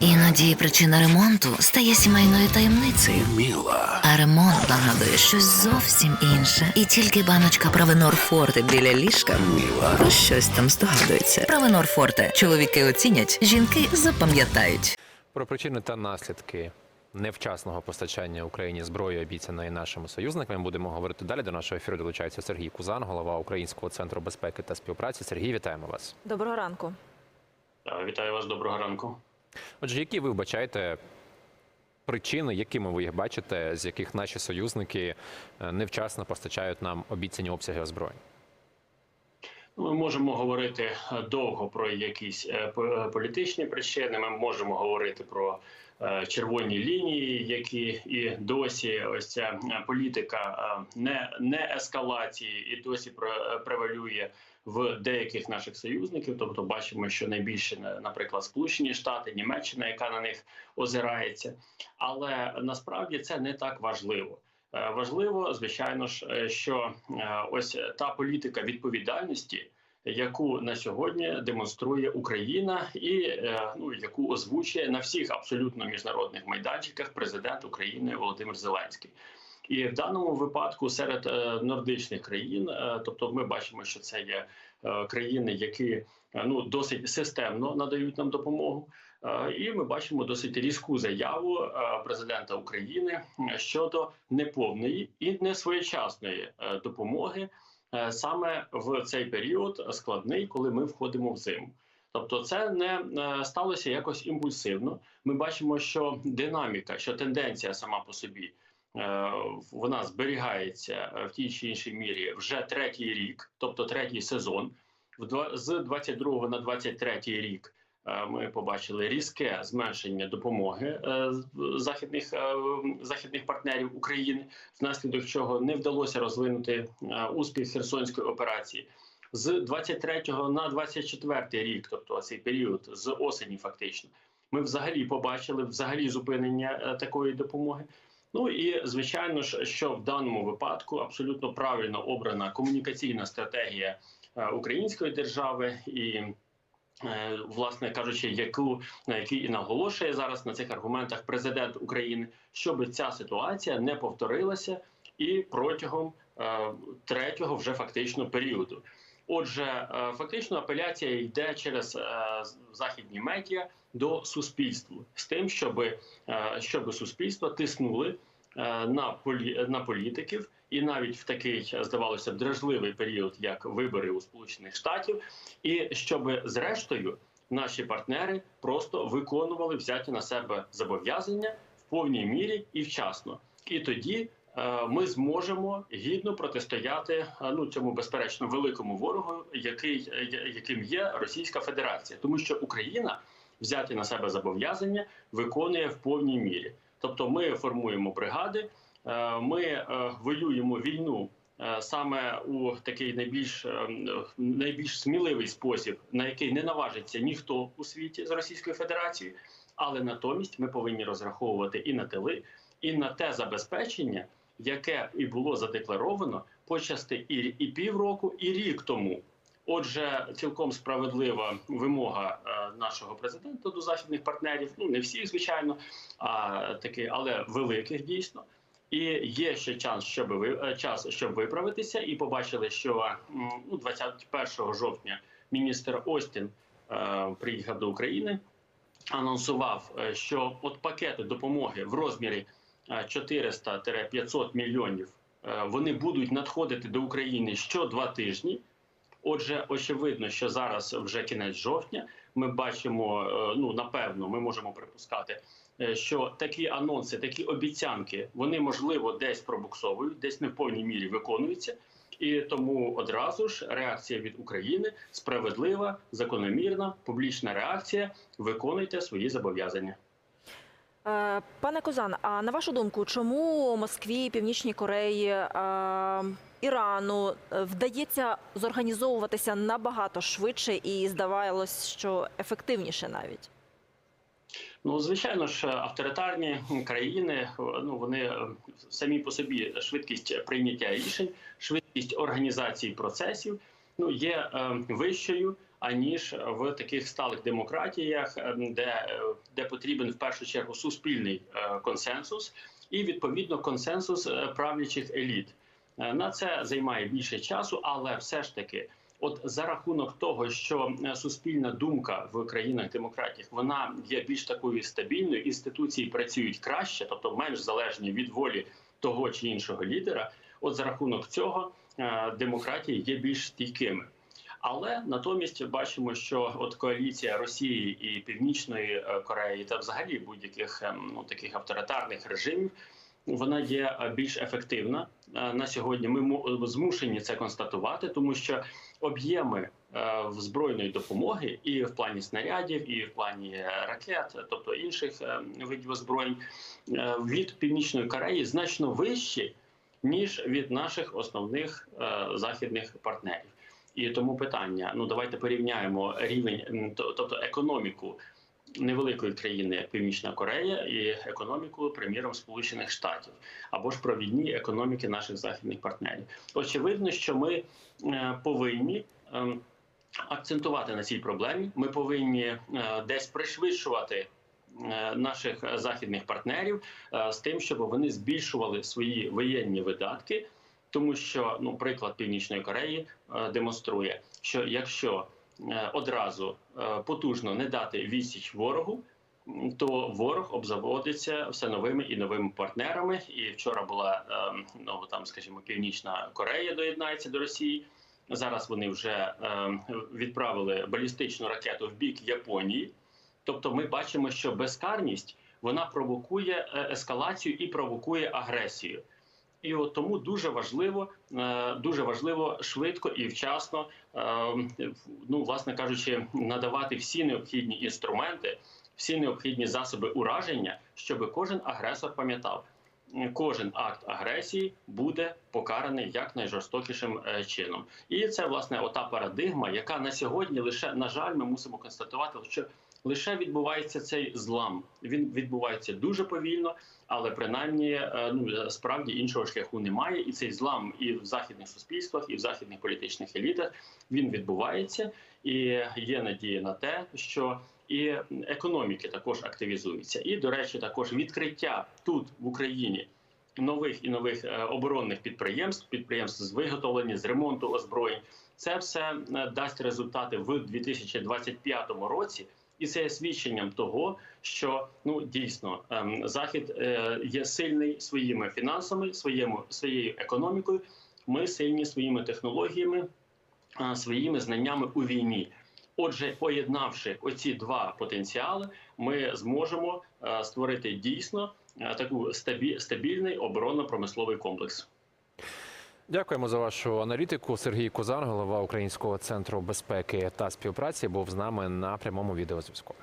Іноді причина ремонту стає сімейною таємницею. Міла. А ремонт нагадує щось зовсім інше. І тільки баночка Правенор Форте біля ліжка Міла. про щось там здогадується. Правенор Форте. Чоловіки оцінять, жінки запам'ятають. Про причини та наслідки невчасного постачання Україні зброї обіцяної нашими союзниками будемо говорити далі. До нашого ефіру долучається Сергій Кузан, голова Українського центру безпеки та співпраці. Сергій, вітаємо вас. Доброго ранку. Вітаю вас, доброго ранку. Отже, які ви вбачаєте причини, якими ви їх бачите, з яких наші союзники е, невчасно постачають нам обіцяні обсяги озброєнь? Ну, Ми можемо говорити е, довго про якісь е, по- політичні причини. Ми можемо говорити про червоні лінії, які і досі ось ця політика не, не ескалації, і досі пре- превалює в деяких наших союзників. Тобто, бачимо, що найбільше, наприклад, Сполучені Штати, Німеччина, яка на них озирається. Але насправді це не так важливо. Е, Важливо, звичайно ж, е, що е, ось та політика відповідальності, яку на сьогодні демонструє Україна, і ну яку озвучує на всіх абсолютно міжнародних майданчиках президент України Володимир Зеленський. І в даному випадку серед е, нордичних країн, е, тобто ми бачимо, що це є е, країни, які ну досить системно надають нам допомогу. І ми бачимо досить різку заяву президента України щодо неповної і несвоєчасної допомоги саме в цей період складний, коли ми входимо в зиму. Тобто, це не сталося якось імпульсивно. Ми бачимо, що динаміка, що тенденція сама по собі вона зберігається е, в тій чи іншій мірі вже третій рік, тобто третій сезон. В з 22 на 23 рік е, ми побачили різке зменшення допомоги е, західних е, західних партнерів України, внаслідок чого не вдалося розвинути е, успіх Херсонської операції. З 23 на 24 рік, тобто цей період з осені, фактично, ми взагалі побачили взагалі зупинення е, такої допомоги. Ну і звичайно ж, що в даному випадку абсолютно правильно обрана комунікаційна стратегія е, української держави і. е, Власне кажучи, яку на якій і наголошує зараз на цих аргументах президент України, щоб ця ситуація не повторилася і протягом е, третього вже фактично періоду. Отже, е, фактично апеляція йде через е, західні медіа до суспільства з тим, щоб, е, щоб суспільство тиснули на полі на політиків, і навіть в такий здавалося б дражливий період, як вибори у Сполучених Штатів, і щоб зрештою наші партнери просто виконували взяті на себе зобов'язання в повній мірі і вчасно. І тоді е, ми зможемо гідно протистояти е, ну цьому безперечно великому ворогу, який е, яким є Російська Федерація, тому що Україна взяти на себе зобов'язання виконує в повній мірі. Тобто, ми формуємо бригади, е, ми е, воюємо війну. е, Саме у такий найбільш найбільш сміливий спосіб, на який не наважиться ніхто у світі з Російською Федерацією, але натомість ми повинні розраховувати і на тили, і на те забезпечення, яке і було задекларовано почасти і, і півроку, і рік тому. Отже, цілком справедлива вимога е, нашого президента до західних партнерів. Ну не всіх, звичайно, а таки, але великих дійсно. І є ще час, щоб ви е, час, щоб виправитися, і побачили, що ну, 21 жовтня міністр Остін е, приїхав до України, анонсував, е, що от пакети допомоги в розмірі е, 400-500 мільйонів вони будуть надходити до України що два тижні. Отже, очевидно, що зараз вже кінець жовтня. Ми бачимо, е, ну напевно, ми можемо припускати, е, що такі анонси, такі обіцянки, вони можливо десь пробуксовують, десь не в повній мірі виконуються. І тому одразу ж реакція від України справедлива, закономірна, публічна реакція. Виконуйте свої зобов'язання. Е, Пане Козан, а на вашу думку, чому Москві, Північній Кореї, Ірану е, вдається зорганізовуватися набагато швидше і здавалось, що ефективніше навіть? Ну, звичайно ж, авторитарні країни ну вони е, самі по собі швидкість прийняття рішень, швидкість організації процесів ну є е, вищою аніж в таких сталих демократіях, де, де потрібен в першу чергу суспільний консенсус і відповідно консенсус правлячих еліт. Е, На це займає більше часу, але все ж таки, от за рахунок того, що е, суспільна думка в країнах демократіях вона є більш такою стабільною, інституції працюють краще, тобто менш залежні від волі того чи іншого лідера. От за рахунок цього е, демократії є більш стійкими. Але натомість бачимо, що от коаліція Росії і Північної Кореї та взагалі будь-яких ем, ну таких авторитарних режимів. Вона є е, більш ефективна Е, на сьогодні. Ми мо- змушені це констатувати, тому що об'єми е, збройної допомоги і в плані снарядів, і в плані е, ракет, тобто інших е, видів озброєнь е, від північної Кореї значно вищі ніж від наших основних е, західних партнерів. І тому питання: ну давайте порівняємо рівень, тобто економіку невеликої країни Північна Корея і економіку, приміром, Сполучених Штатів або ж провідні економіки наших західних партнерів. Очевидно, що ми е, повинні. ем, Акцентувати на цій проблемі, ми повинні е, десь пришвидшувати е, наших західних партнерів з тим, щоб вони збільшували свої воєнні видатки, тому що ну приклад Північної Кореї демонструє, що якщо одразу е, потужно не дати відсіч ворогу, то ворог обзаводиться все новими і новими партнерами. І вчора була е, ну там, скажімо, Північна Корея доєднається до Росії. Зараз вони вже е, відправили балістичну ракету в бік Японії. Тобто, ми бачимо, що безкарність вона провокує е, ескалацію і провокує агресію. І от тому дуже важливо, е, дуже важливо швидко і вчасно, е, ну власне кажучи, надавати всі необхідні інструменти, всі необхідні засоби ураження, щоб кожен агресор пам'ятав, кожен акт агресії буде покараний як найжорстокішим е, чином. І це власне ота парадигма, яка на сьогодні лише на жаль, ми мусимо констатувати, що лише відбувається цей злам. Він відбувається дуже повільно, але принаймні е, ну справді іншого шляху немає. І цей злам і в західних суспільствах, і в західних політичних елітах він відбувається, і є надія на те, що і економіки також активізуються. І, до речі, також відкриття тут в Україні нових і нових е, оборонних підприємств, підприємств з виготовлення, з ремонту озброєнь. Це все е, дасть результати в 2025 році. І це є свідченням того, що ну дійсно ем, захід е, є сильний своїми фінансами, своєму своєю економікою. Ми сильні своїми технологіями, е, своїми знаннями у війні. Отже, поєднавши оці два потенціали, ми зможемо е, створити дійсно таку стабі, стабільний оборонно-промисловий комплекс. Дякуємо за вашу аналітику. Сергій Козан, голова Українського центру безпеки та співпраці, був з нами на прямому відеозв'язку.